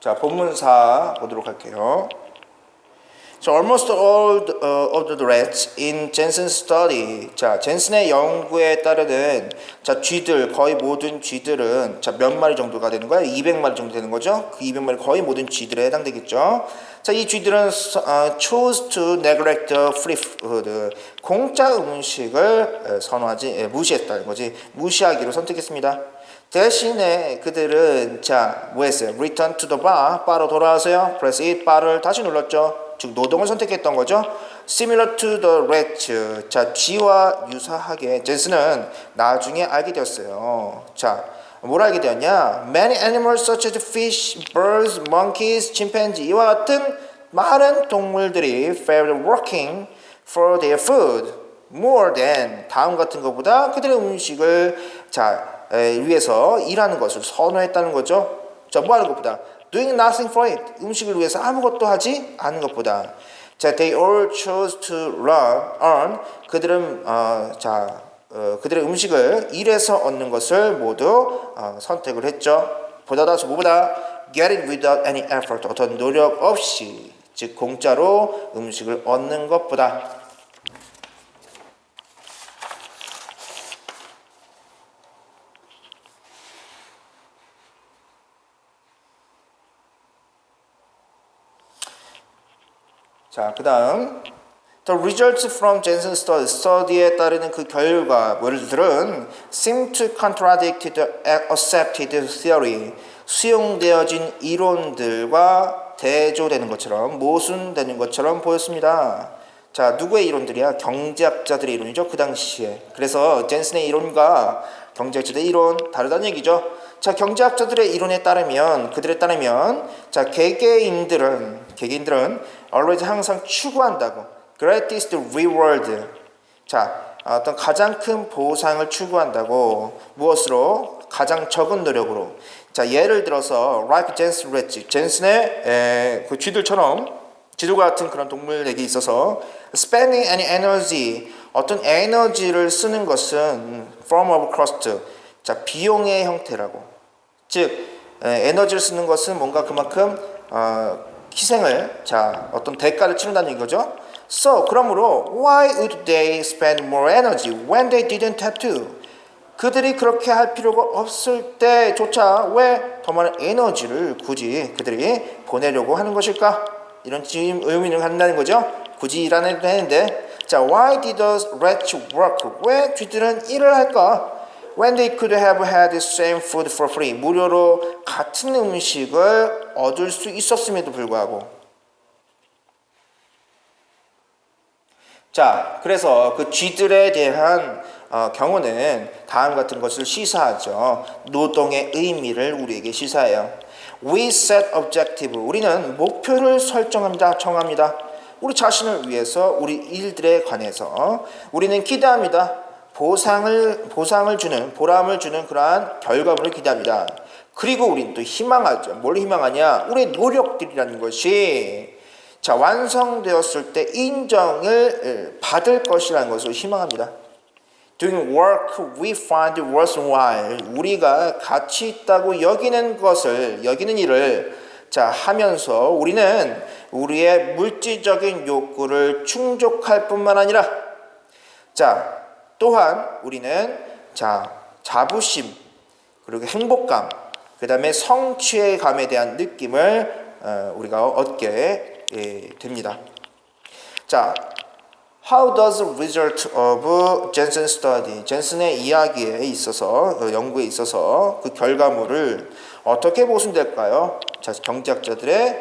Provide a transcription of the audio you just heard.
자, 본문사 보도록 할게요. So almost all uh, of the rats in Jensen's study. 자, 젠슨의 연구에 따르는 자, 쥐들 거의 모든 쥐들은 자, 몇 마리 정도가 되는 거야? 200마리 정도 되는 거죠? 그 200마리 거의 모든 쥐들에 해당되겠죠. 자, 이 쥐들은 어, chose to neglect the free food. 공짜 음식을 에, 선호하지 에, 무시했다는 거지. 무시하기로 선택했습니다. 대신에 그들은 자, 뭐 했어요? Return to the bar. 바로 돌아와서요. Press it. 바를 다시 눌렀죠. 즉 노동을 선택했던 거죠. Similar to the rats. 자, 쥐와 유사하게 젠스는 나중에 알게 되었어요. 자, 뭘 알게 되었냐? Many animals such as fish, birds, monkeys, chimpanzee 이와 같은 많은 동물들이 failed working for their food more than 다음 같은 것보다 그들의 음식을 자 에, 위해서 일하는 것을 선호했다는 거죠. 자, 뭐 하는 것보다 doing nothing for it. 음식을 위해서 아무것도 하지 않은 것보다. 자, they all chose to learn, earn 그들은 어, 자 어, 그들의 음식을 일해서 얻는 것을 모두 어, 선택을 했죠. 보다 다시 뭐보다 get it without any effort. 어떤 노력 없이 즉 공짜로 음식을 얻는 것보다 자, 그 다음 The results from Jensen study, study에 따르는 그 결과물들은 seem to contradict the accepted theory, 수용되어진 이론들과 대조되는 것처럼 모순되는 것처럼 보였습니다. 자, 누구의 이론들이야? 경제학자들의 이론이죠. 그 당시에. 그래서 젠슨의 이론과 경제학자들의 이론 다르다는 얘기죠. 자, 경제학자들의 이론에 따르면 그들에 따르면 자, 개개인들은 개개인들은 always 항상 추구한다고. greatest reward. 자, 어떤 가장 큰 보상을 추구한다고 무엇으로 가장 적은 노력으로. 자, 예를 들어서 like Jensen Red, 젠슨의 에, 그 쥐들처럼 쥐들과 같은 그런 동물에게 있어서 spending any energy 어떤 에너지를 쓰는 것은 form of cost. 자, 비용의 형태라고. 즉 에, 에너지를 쓰는 것은 뭔가 그만큼 어, 희생을 자 어떤 대가를 치른다는 얘기죠. So 그러므로 why would they spend more energy when they didn't have to? 그들이 그렇게 할 필요가 없을 때조차 왜 더 많은 에너지를 굳이 그들이 보내려고 하는 것일까? 이런 지금 의문을 한다는 거죠. 굳이 일하는 되는데 자 why did those rats work? 왜 쥐들은 일을 할까? when they could have had the same food for free. 무료로 같은 음식을 얻을 수 있었음에도 불구하고. 자 그래서 그 쥐들에 대한 어, 경우는 다음 같은 것을 시사하죠. 노동의 의미를 우리에게 시사해요. We set objective. 우리는 목표를 설정합니다 정합니다 우리 자신을 위해서 우리 일들에 관해서 우리는 기대합니다 보상을 보상을 주는 보람을 주는 그러한 결과물을 기대합니다. 그리고 우리는 또 희망하죠. 뭘 희망하냐? 우리의 노력들이라는 것이 자 완성되었을 때 인정을 받을 것이라는 것을 희망합니다. Doing work we find worthwhile 우리가 가치 있다고 여기는 것을 여기는 일을 자 하면서 우리는 우리의 물질적인 욕구를 충족할 뿐만 아니라 자 또한 우리는 자 자부심 그리고 행복감 그 다음에 성취의 감에 대한 느낌을 어, 우리가 얻게 예, 됩니다. 자, How does result of Jensen study, 젠슨의 이야기에 있어서 그 연구에 있어서 그 결과물을 어떻게 보순될까요? 자, 경제학자들의